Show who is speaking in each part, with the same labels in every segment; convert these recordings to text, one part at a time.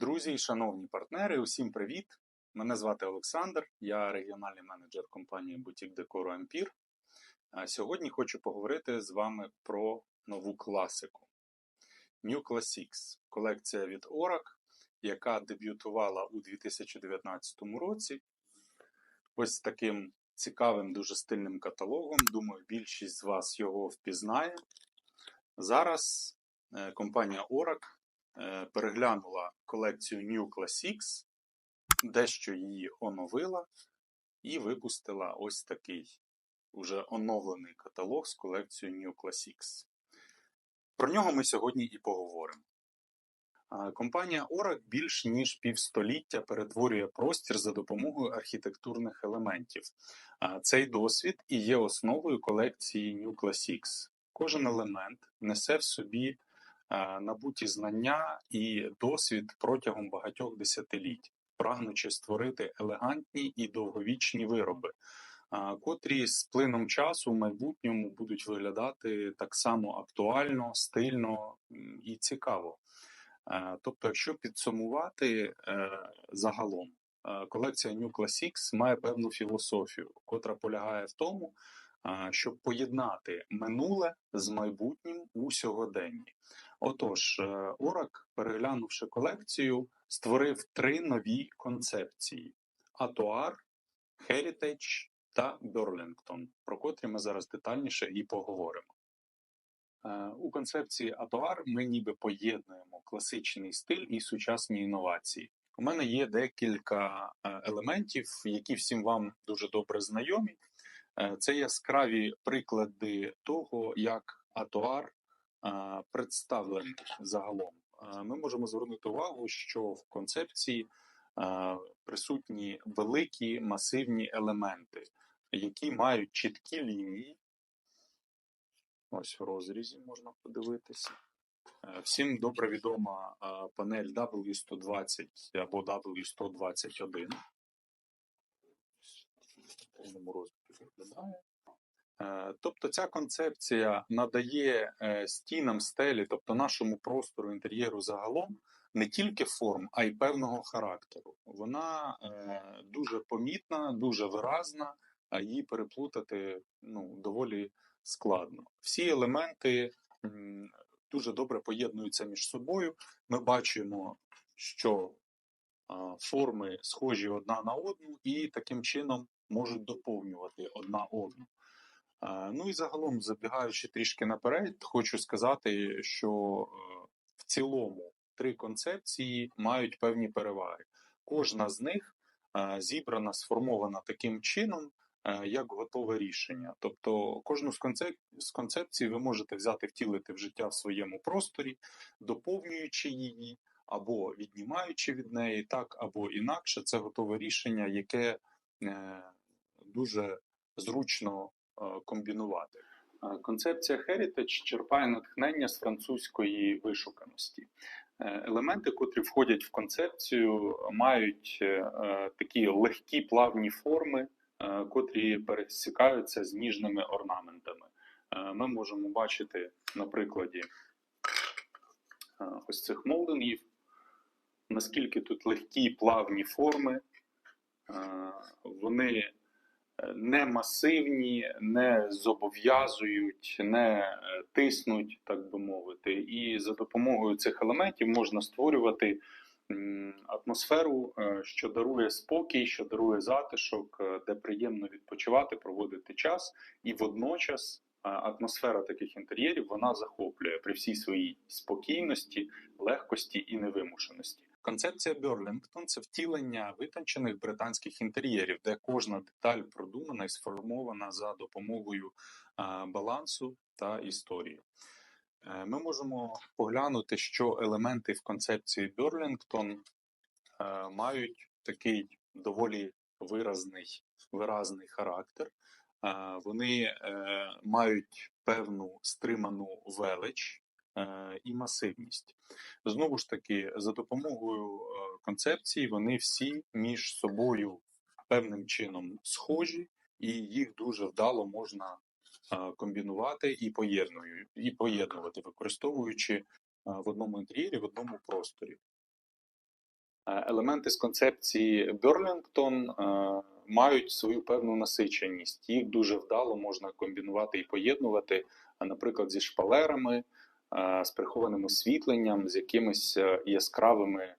Speaker 1: Друзі і шановні партнери, усім привіт! Мене звати Олександр, я регіональний менеджер компанії Бутік Декору Ампір. Сьогодні хочу поговорити з вами про нову класику New Classics, колекція від Orac, яка дебютувала у 2019 році. Ось таким цікавим, дуже стильним каталогом. Думаю, більшість з вас його впізнає. Зараз е, компанія Orac переглянула колекцію New Classics, дещо її оновила і випустила ось такий уже оновлений каталог з колекцією New Classics. Про нього ми сьогодні і поговоримо. Компанія Orac більш ніж півстоліття перетворює простір за допомогою архітектурних елементів. Цей досвід і є основою колекції New Classics. Кожен елемент несе в собі набуті знання і досвід протягом багатьох десятиліть, прагнучи створити елегантні і довговічні вироби, котрі з плином часу в майбутньому будуть виглядати так само актуально, стильно і цікаво. Е, Тобто, якщо підсумувати е, загалом, е, колекція New Classics має певну філософію, котра полягає в тому, е, щоб поєднати минуле з майбутнім у сьогоденні. Отож, е, Орак, переглянувши колекцію, створив три нові концепції: Атуар, Heritage та Берлінгтон, про котрі ми зараз детальніше і поговоримо. Е, У концепції Атуар ми ніби поєднуємо класичний стиль і сучасні інновації. У мене є декілька е, елементів, які всім вам дуже добре знайомі. Е, Це яскраві приклади того, як Атуар е, представлений загалом. Е, Ми можемо звернути увагу, що в концепції присутні великі масивні елементи, які мають чіткі лінії. Ось в розрізі можна подивитися. Всім добре відома панель W120 або W121. В повному Тобто ця концепція надає е, стінам стелі, тобто нашому простору інтер'єру загалом, не тільки форм, а й певного характеру. Вона е, дуже помітна, дуже виразна, а її переплутати ну, доволі складно. Всі елементи дуже добре поєднуються між собою. Ми бачимо, що форми схожі одна на одну і таким чином можуть доповнювати одна одну. Ну і загалом, забігаючи трішки наперед, хочу сказати, що е, в цілому три концепції мають певні переваги. Кожна з них е, зібрана, сформована таким чином, е, як готове рішення. Тобто кожну з концеп... концепцій ви можете взяти, втілити в життя в своєму просторі, доповнюючи її або віднімаючи від неї, так або інакше. Це готове рішення, яке е, дуже зручно е, комбінувати. Е, Концепція Heritage черпає натхнення з французької вишуканості. Е, Елементи, котрі входять в концепцію, мають такі легкі плавні форми, котрі пересікаються з ніжними орнаментами. Ми можемо бачити на прикладі ось цих молдингів, наскільки тут легкі плавні форми, вони не масивні, не зобов'язують, не е, тиснуть, так би мовити. І за допомогою цих елементів можна створювати атмосферу, е, що дарує спокій, що дарує затишок, е, де приємно відпочивати, проводити час, і водночас. Атмосфера таких інтер'єрів вона захоплює при всій своїй спокійності, легкості і невимушеності. Концепція Берлінгтон це втілення витончених британських інтер'єрів, де кожна деталь продумана і сформована за допомогою балансу та історії. Е, Ми можемо поглянути, що елементи в концепції Берлінгтон е, мають такий доволі виразний, виразний характер. Е, Вони мають певну стриману велич і масивність. Знову ж таки, за допомогою е, концепції вони всі між собою певним чином схожі, і їх дуже вдало можна е, комбінувати і поєдную- і поєднувати, використовуючи е, в одному інтер'єрі, в одному просторі. Е, Елементи з концепції Берлінгтон е, мають свою певну насиченість. Їх дуже вдало можна комбінувати і поєднувати, наприклад, зі шпалерами, е, з прихованим освітленням, з якимись е, яскравими е,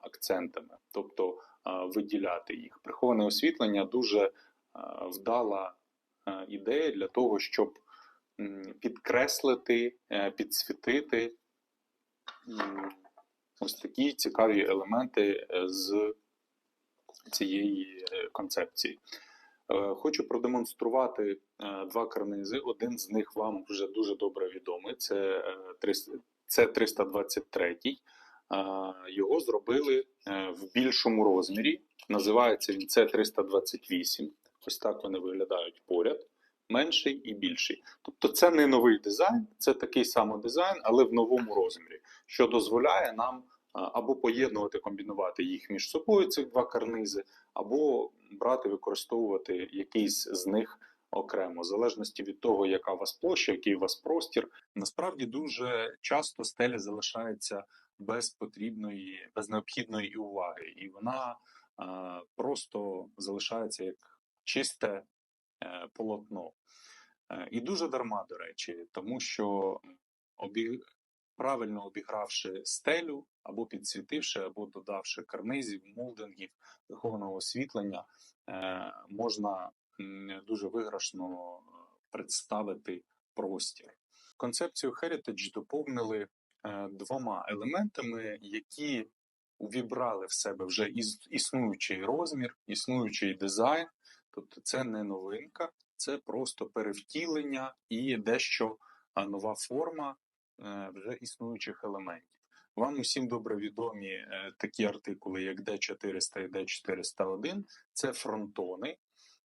Speaker 1: акцентами, тобто е, виділяти їх. Приховане освітлення дуже е, вдала е, ідея для того, щоб підкреслити, е, підсвітити ось такі цікаві елементи е, з цієї е, концепції. Е, Хочу продемонструвати е, два карнизи. Один з них вам вже дуже добре відомий. Це е, 300 це 323. Е, Його зробили в більшому розмірі. Називається він це 328. Ось так вони виглядають поряд. Менший і більший. Тобто це не новий дизайн, це такий самий дизайн, але в новому розмірі, що дозволяє нам або поєднувати, комбінувати їх між собою, цих два карнизи, або брати, використовувати якийсь з них окремо, в залежності від того, яка у вас площа, який у вас простір. Насправді дуже часто стеля залишається без потрібної, без необхідної уваги, і вона а, просто залишається як чисте е, полотно. Е, І дуже дарма, до речі, тому що. Правильно обігравши стелю, або підсвітивши, або додавши карнизів, молдингів, прихованого освітлення, е, можна дуже виграшно е, представити простір. Концепцію Heritage доповнили е, двома елементами, які увібрали в себе вже існуючий розмір, існуючий дизайн. Тобто це не новинка, це просто перевтілення і дещо нова форма вже існуючих елементів. Вам усім добре відомі е, такі артикули, як D400 і D401. Це фронтони,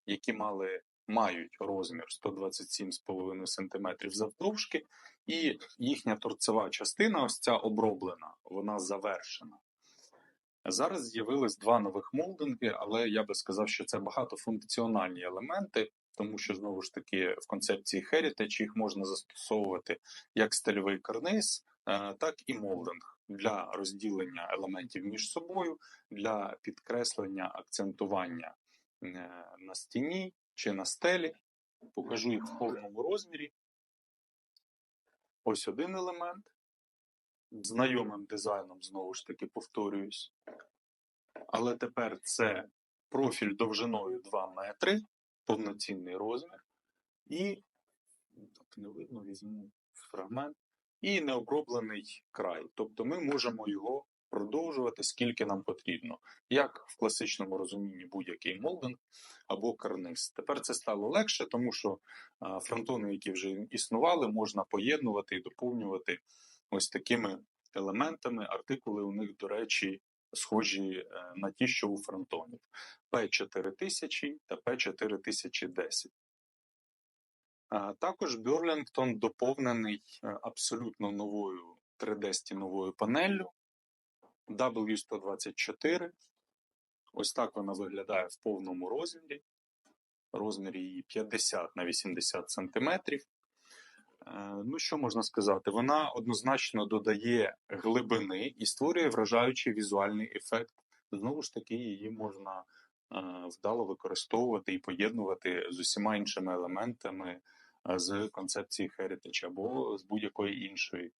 Speaker 1: які мали, мають розмір 127,5 см завдовжки, і їхня торцева частина, ось ця оброблена, вона завершена. Зараз з'явились два нових молдинги, але я би сказав, що це багатофункціональні елементи, тому що знову ж таки в концепції Heritage їх можна застосовувати як стильовий карниз, е, так і молдинг для розділення елементів між собою, для підкреслення акцентування е, на стіні чи на стелі. Покажу їх в повному розмірі. Ось один елемент. Знайомим дизайном, знову ж таки, повторююсь. Але тепер це профіль довжиною 2 метри, повноцінний розмір. І так не видно, візьму фрагмент. І необроблений край. Тобто ми можемо його продовжувати скільки нам потрібно, як в класичному розумінні будь-який молдинг або карниз. Тепер це стало легше, тому що фронтони, які вже існували, можна поєднувати і доповнювати ось такими елементами. Артикули у них, до речі, схожі е, на ті, що у фронтонів P4000 та P4010. Також Бюрлінгтон доповнений е, абсолютно новою 3D-стіновою панеллю W124. Ось так вона виглядає в повному розмірі. Розмір її 50 на 80 см. Ну, що можна сказати? Вона однозначно додає глибини і створює вражаючий візуальний ефект. Знову ж таки, її можна е, вдало використовувати і поєднувати з усіма іншими елементами е, з концепції Heritage або з будь-якої іншої.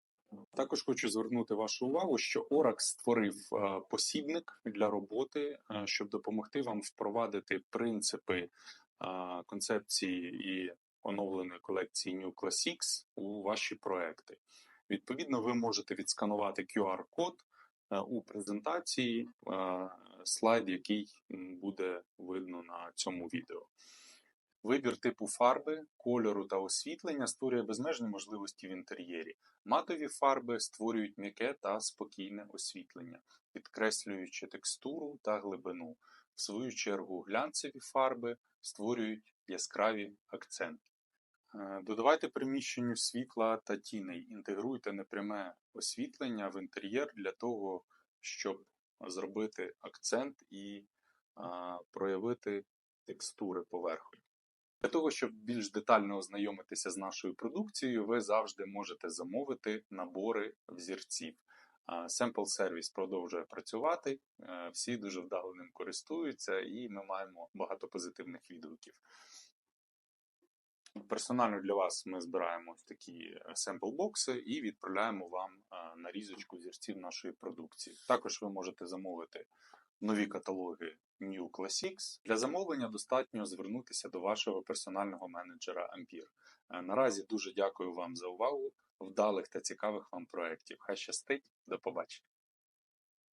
Speaker 1: Також хочу звернути вашу увагу, що Orax створив е, посібник для роботи, е, щоб допомогти вам впровадити принципи е, концепції і оновленої колекції New Classics у ваші проекти. Відповідно, ви можете відсканувати QR-код е, у презентації, е, слайд, який буде видно на цьому відео. Вибір типу фарби, кольору та освітлення створює безмежні можливості в інтер'єрі. Матові фарби створюють м'яке та спокійне освітлення, підкреслюючи текстуру та глибину. В свою чергу, глянцеві фарби створюють яскраві акценти. Е, Додавайте приміщенню світла та тіней, інтегруйте непряме освітлення в інтер'єр для того, щоб зробити акцент і проявити текстури поверхонь. Для того, щоб більш детально ознайомитися з нашою продукцією, ви завжди можете замовити набори взірців. Sample сервіс продовжує працювати, е, всі дуже вдало ним користуються, і ми маємо багато позитивних відгуків. Персонально для вас ми збираємо такі семпл бокси і відправляємо вам е, нарізочку зірців нашої продукції. Також ви можете замовити нові каталоги New Classics. Для замовлення достатньо звернутися до вашого персонального менеджера Ampere. Е, Наразі дуже дякую вам за увагу, вдалих та цікавих вам проєктів. Хай щастить, до побачення.